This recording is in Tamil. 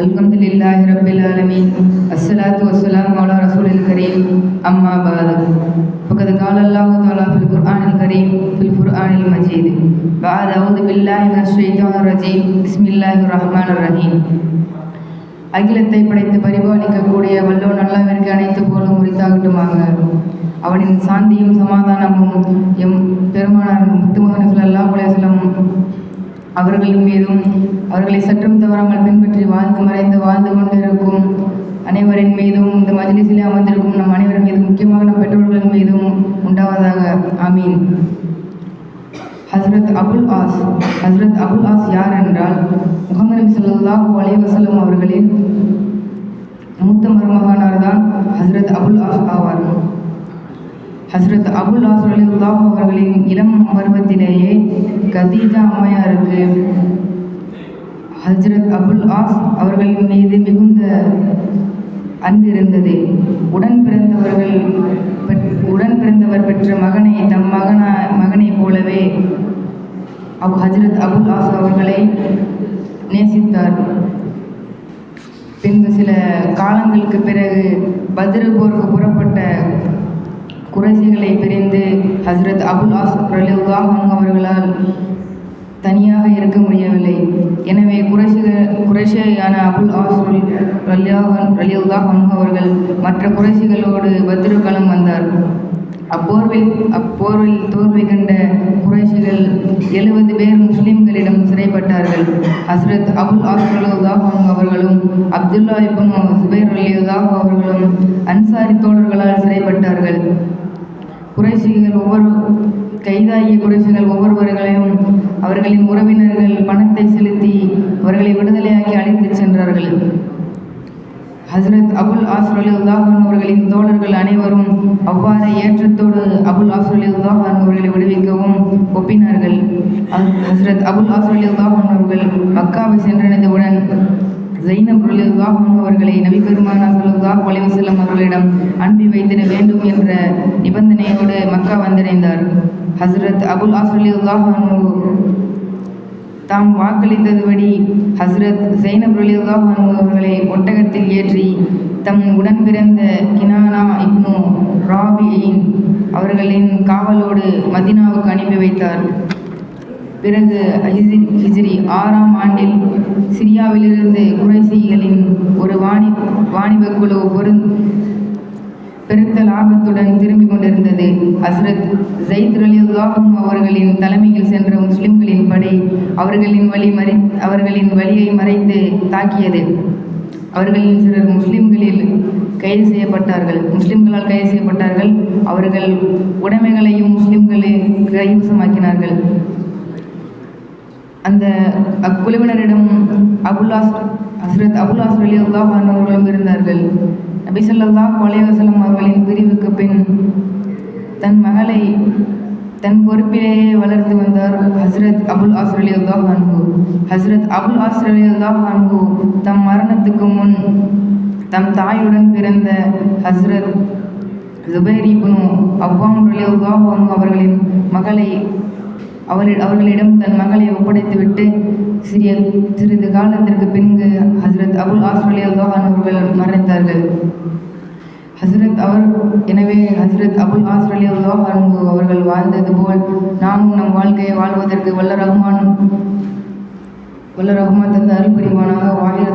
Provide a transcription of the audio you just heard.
الحمد لله رب العالمين الصلاة والسلام على رسول الكريم أما بعد فقد قال الله تعالى في القرآن الكريم في القرآن المجيد بعد أعوذ بالله من الشيطان الرجيم بسم الله الرحمن الرحيم அகிலத்தை படைத்து பரிபாலிக்கக்கூடிய வல்லோ நல்லாவிற்கு அனைத்து போலும் உரித்தாகட்டுமாக அவனின் சாந்தியும் சமாதானமும் எம் பெருமானார் முத்துமகன் சொல்லல்லா உலகம் அவர்களின் மீதும் அவர்களை சற்றும் தவறாமல் பின்பற்றி வாழ்ந்து மறைந்து வாழ்ந்து கொண்டிருக்கும் அனைவரின் மீதும் இந்த மஜ்லிசிலே அமர்ந்திருக்கும் நம் அனைவரின் மீதும் முக்கியமாக நம் பெற்றோர்களின் மீதும் உண்டாவதாக. ஆமீன். ஹஸ்ரத் அபுல் ஆஸ் ஹஸ்ரத் அபுல் ஆஸ் யார் என்றால் முகமது நபி ஸல்லல்லாஹு அலைஹி அவர்களின் மூத்த மருமகனார் தான் ஹஸ்ரத் அபுல் ஆஸ் ஆவார் ஹஸ்ரத் அபுல் ஆஸ் ரலியல்லாஹு அவர்களின் இளம் பருவத்திலேயே கதீஜா அம்மையாருக்கு ஹஜ்ரத் அபுல் ஆஸ் அவர்களின் மீது மிகுந்த அன்பு இருந்தது. உடன் பிறந்தவர்கள் பெற்- உடன் பிறந்தவர் பெற்ற மகனை தம் மகனா மகனைப் போலவே அபு ஹஜ்ரத் அபுல் ஆஸ் அவர்களை நேசித்தார். பின்பு சில காலங்களுக்கு பிறகு பத்ரு போருக்கு புறப்பட்ட குறைசிகளை பிரிந்து ஹஸ்ரத் அபுல் ஆஸ் ரலியல்லாஹு அவர்களால் தனியாக இருக்க முடியவில்லை. எனவே குறைசிகள் குறைசியான அபுல் ஆஸ் ரலியாஹன் ரலியுல்லாஹ் அவர்கள் மற்ற குறைசிகளோடு பத்ரு வந்தார். அப்போர்வில் அப்போரில் தோல்வி கண்ட குறைசிகள் எழுபது பேர் முஸ்லிம்களிடம் சிறைப்பட்டார்கள். ஹஸ்ரத் அபுல் ஆஸ் அவர்களும் அப்துல்லா இபுன் சுபைர் ரலியுல்லாஹ் அவர்களும் அன்சாரி தோழர்களால் சிறைப்பட்டார்கள். குறைசிகள் ஒவ்வொரு கைதாகிய குறைசிகள் ஒவ்வொருவர்களையும் அவர்களின் உறவினர்கள் பணத்தை செலுத்தி அவர்களை விடுதலையாக்கி அழைத்துச் சென்றார்கள். ஹஸ்ரத் அபுல் ஆஸ் அலிவுல்லாஹன் அவர்களின் தோழர்கள் அனைவரும் அவ்வாறு ஏற்றத்தோடு அபுல் ஆஸ் அலிவுல்லாஹன் அவர்களை விடுவிக்கவும் ஒப்பினார்கள். ஹசரத் ஹஸ்ரத் அபுல் ஆஸ் அலிவுல்லாஹன் அவர்கள் மக்காவை சென்றடைந்தவுடன் ஜைனப் ரலியல்லாஹு அவர்களை நபிபெருமானா சொல்லுதா ஸல்லல்லாஹு செல்லும் அவர்களிடம் அனுப்பி வைத்திட வேண்டும் என்ற நிபந்தனையோடு மக்கா வந்தடைந்தார். ஹஸ்ரத் அபுல் ஆஸ் ரலியல்லாஹு தாம் வாக்களித்ததுபடி ஹஸ்ரத் ஜைனப் ரலியல்லாஹு அவர்களை ஒட்டகத்தில் ஏற்றி தம் உடன் பிறந்த கினானா இப்னு ராபியின் அவர்களின் காவலோடு மதினாவுக்கு அனுப்பி வைத்தார். பிறகு ஹிஜ்ரி ஆறாம் ஆண்டில் சிரியாவிலிருந்து குறைசிகளின் ஒரு வாணி வாணிபக் குழு பொருந் பெருத்த லாபத்துடன் திரும்பிக் கொண்டிருந்தது. ஹஸ்ரத் ஜெயித் ரலியுல்லாஹும் அவர்களின் தலைமையில் சென்ற முஸ்லிம்களின் படை அவர்களின் வழி மறை அவர்களின் வழியை மறைத்து தாக்கியது. அவர்களின் சிலர் முஸ்லிம்களில் கைது செய்யப்பட்டார்கள். முஸ்லிம்களால் கைது செய்யப்பட்டார்கள். அவர்கள் உடைமைகளையும் முஸ்லிம்களை கைவசமாக்கினார்கள். அந்த அக்குழுவினரிடம் அபுல்லாஸ் ஹஸ்ரத் அபுல்லாஸ் அலி அல்லாஹ் அவர்களும் இருந்தார்கள் நபி ஸல்லல்லாஹு கொலைவசலம் அவர்களின் பிரிவுக்கு பின் தன் மகளை தன் பொறுப்பிலேயே வளர்த்து வந்தார் ஹஸ்ரத் அபுல் ஆஸ் அல்லாஹ் அன்ஹு. ஹஸ்ரத் அபுல் ஆஸ் அல்லாஹ் அன்ஹு தம் மரணத்துக்கு முன் தம் தாயுடன் பிறந்த ஹஸ்ரத் ஜுபைர் இப்னு அவ்வாம் ரலியல்லாஹு அன்ஹு அவர்களின் மகளை அவர் அவர்களிடம் தன் மகளை ஒப்படைத்துவிட்டு சிறிய சிறிது காலத்திற்கு பின்பு ஹஸ்ரத் அபுல் ஆஸ் ரலியல்லாஹு அவர்கள் மறைந்தார்கள். ஹஸ்ரத் அவர் எனவே ஹஸ்ரத் அபுல் ஆஸ் ரலியல்லாஹு அவர்கள் வாழ்ந்தது போல் நாமும் நம் வாழ்க்கையை வாழ்வதற்கு வல்ல ரஹ்மான் வல்ல ரஹ்மான் தந்த அருள் புரிவானாக. வாயிர